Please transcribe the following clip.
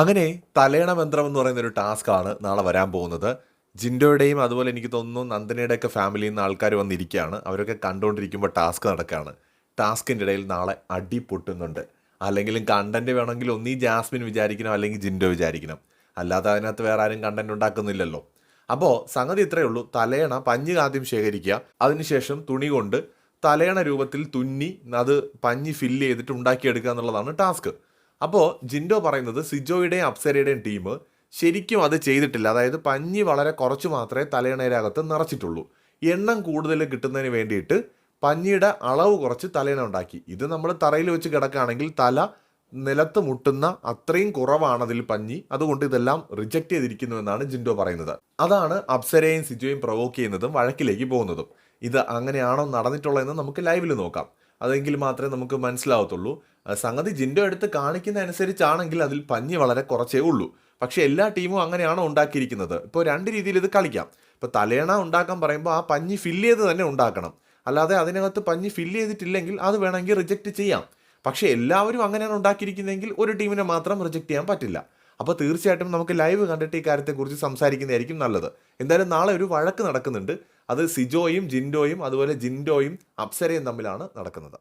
അങ്ങനെ തലേണ മന്ത്രം എന്ന് പറയുന്ന ഒരു ടാസ്ക് ആണ് നാളെ വരാൻ പോകുന്നത്. ജിൻഡോയുടെയും അതുപോലെ എനിക്ക് തോന്നുന്നു നന്ദനയുടെ ഒക്കെ ഫാമിലിയിൽ നിന്ന് ആൾക്കാർ വന്നിരിക്കുകയാണ്. അവരൊക്കെ കണ്ടുകൊണ്ടിരിക്കുമ്പോൾ ടാസ്ക് നടക്കുകയാണ്. ടാസ്കിന്റെ ഇടയിൽ നാളെ അടി പൊട്ടുന്നുണ്ട്. അല്ലെങ്കിലും കണ്ടന്റ് വേണമെങ്കിൽ ഒന്നീ ജാസ്മിൻ വിചാരിക്കണം അല്ലെങ്കിൽ ജിൻഡോ വിചാരിക്കണം. അല്ലാതെ അതിനകത്ത് വേറെ ആരും കണ്ടന്റ് ഉണ്ടാക്കുന്നില്ലല്ലോ. അപ്പോൾ സംഗതി ഇത്രയേ ഉള്ളൂ. തലയണ പഞ്ഞ് ആദ്യം ശേഖരിക്കുക. അതിനുശേഷം തുണി കൊണ്ട് തലയണ രൂപത്തിൽ തുന്നി അത് പഞ്ഞി ഫില്ല് ചെയ്തിട്ട് ഉണ്ടാക്കിയെടുക്കുക എന്നുള്ളതാണ് ടാസ്ക്. അപ്പോൾ ജിൻഡോ പറയുന്നത് സിജോയുടെയും അപ്സരയുടെയും ടീം ശരിക്കും അത് ചെയ്തിട്ടില്ല. അതായത് പഞ്ഞി വളരെ കുറച്ച് മാത്രമേ തലയിണയിലകത്ത് നിറച്ചിട്ടുള്ളൂ. എണ്ണം കൂടുതൽ കിട്ടുന്നതിന് വേണ്ടിയിട്ട് പഞ്ഞിയുടെ അളവ് കുറച്ച് തലയണ ഉണ്ടാക്കി. ഇത് നമ്മൾ തറയിൽ വെച്ച് കിടക്കുകയാണെങ്കിൽ തല നിലത്ത് മുട്ടുന്ന അത്രയും കുറവാണ് അതിൽ പഞ്ഞി. അതുകൊണ്ട് ഇതെല്ലാം റിജക്റ്റ് ചെയ്തിരിക്കുന്നു എന്നാണ് ജിൻഡോ പറയുന്നത്. അതാണ് അപ്സരയും സിജോയും പ്രൊവോക്ക് ചെയ്യുന്നതും വഴക്കിലേക്ക് പോകുന്നതും. ഇത് അങ്ങനെയാണോ നടന്നിട്ടുള്ളതെന്ന് നമുക്ക് ലൈവിൽ നോക്കാം. അതെങ്കിൽ മാത്രമേ നമുക്ക് മനസ്സിലാവത്തുള്ളൂ. സംഗതി ജിൻഡോ എടുത്ത് കാണിക്കുന്ന അനുസരിച്ചാണെങ്കിൽ അതിൽ പഞ്ഞി വളരെ കുറച്ചേ ഉള്ളൂ. പക്ഷേ എല്ലാ ടീമും അങ്ങനെയാണോ ഉണ്ടാക്കിയിരിക്കുന്നത്? ഇപ്പോൾ രണ്ട് രീതിയിൽ ഇത് കളിക്കാം. ഇപ്പോൾ തലേണ ഉണ്ടാക്കാൻ പറയുമ്പോൾ ആ പഞ്ഞി ഫില്ല് ചെയ്ത് തന്നെ ഉണ്ടാക്കണം. അല്ലാതെ അതിനകത്ത് പഞ്ഞി ഫില്ല് ചെയ്തിട്ടില്ലെങ്കിൽ അത് വേണമെങ്കിൽ റിജക്റ്റ് ചെയ്യാം. പക്ഷേ എല്ലാവരും അങ്ങനെയാണ് ഉണ്ടാക്കിയിരിക്കുന്നതെങ്കിൽ ഒരു ടീമിനെ മാത്രം റിജക്റ്റ് ചെയ്യാൻ പറ്റില്ല. അപ്പോൾ തീർച്ചയായിട്ടും നമുക്ക് ലൈവ് കണ്ടിട്ട് ഈ കാര്യത്തെക്കുറിച്ച് സംസാരിക്കുന്നതായിരിക്കും നല്ലത്. എന്തായാലും നാളെ ഒരു വഴക്ക് നടക്കുന്നുണ്ട്. അത് സിജോയും ജിൻഡോയും അതുപോലെ ജിൻഡോയും അപ്സരയും തമ്മിലാണ് നടക്കുന്നത്.